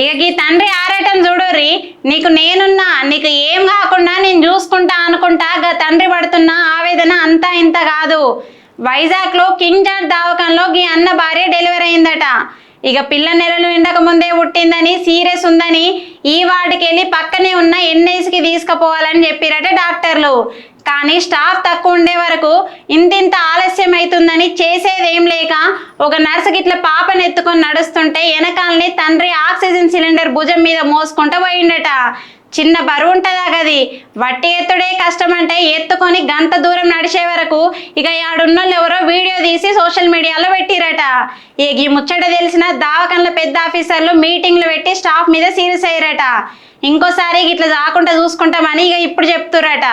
ఇక ఈ తండ్రి ఆరాటం చూడుర్రి. నీకు నేనున్నా నీకు ఏం కాకుండా నేను చూసుకుంటా అనుకుంటా గా తండ్రి పడుతున్న ఆవేదన అంతా ఇంత కాదు. వైజాగ్లో కింగ్ జార్జ్ దావకంలో ఈ అన్న భార్య డెలివరీ అయిందట. ఇక పిల్ల నెలలు నిండక ముందే పుట్టిందని సీరియస్ ఉందని ఈ వార్డుకి వెళ్ళి పక్కనే ఉన్న ఎన్ఐసికి తీసుకుపోవాలని చెప్పిరట డాక్టర్లు. కానీ స్టాఫ్ తక్కువ ఉండే వరకు ఇంతింత ఆలస్యం అవుతుందని చేసేది ఏం లేక ఒక నర్సుకి ఇట్లా పాపను ఎత్తుకొని నడుస్తుంటే వెనకాలని తండ్రి ఆక్సిజన్ సిలిండర్ భుజం మీద మోసుకుంటూ పోయిండట. చిన్న బరువు ఉంటుందా గది. వట్టి ఎత్తుడే కష్టం అంటే ఎత్తుకొని గంట దూరం నడిచే వరకు ఇక ఆడున్నోళ్ళు ఎవరో వీడియో తీసి సోషల్ మీడియాలో పెట్టిరట. ఇక ఈ ముచ్చట తెలిసిన దావకంల పెద్ద ఆఫీసర్లు మీటింగ్లు పెట్టి స్టాఫ్ మీద సీరియస్ అయ్యారట. ఇంకోసారి ఇట్లా రాకుండా చూసుకుంటామని ఇక ఇప్పుడు చెప్తురట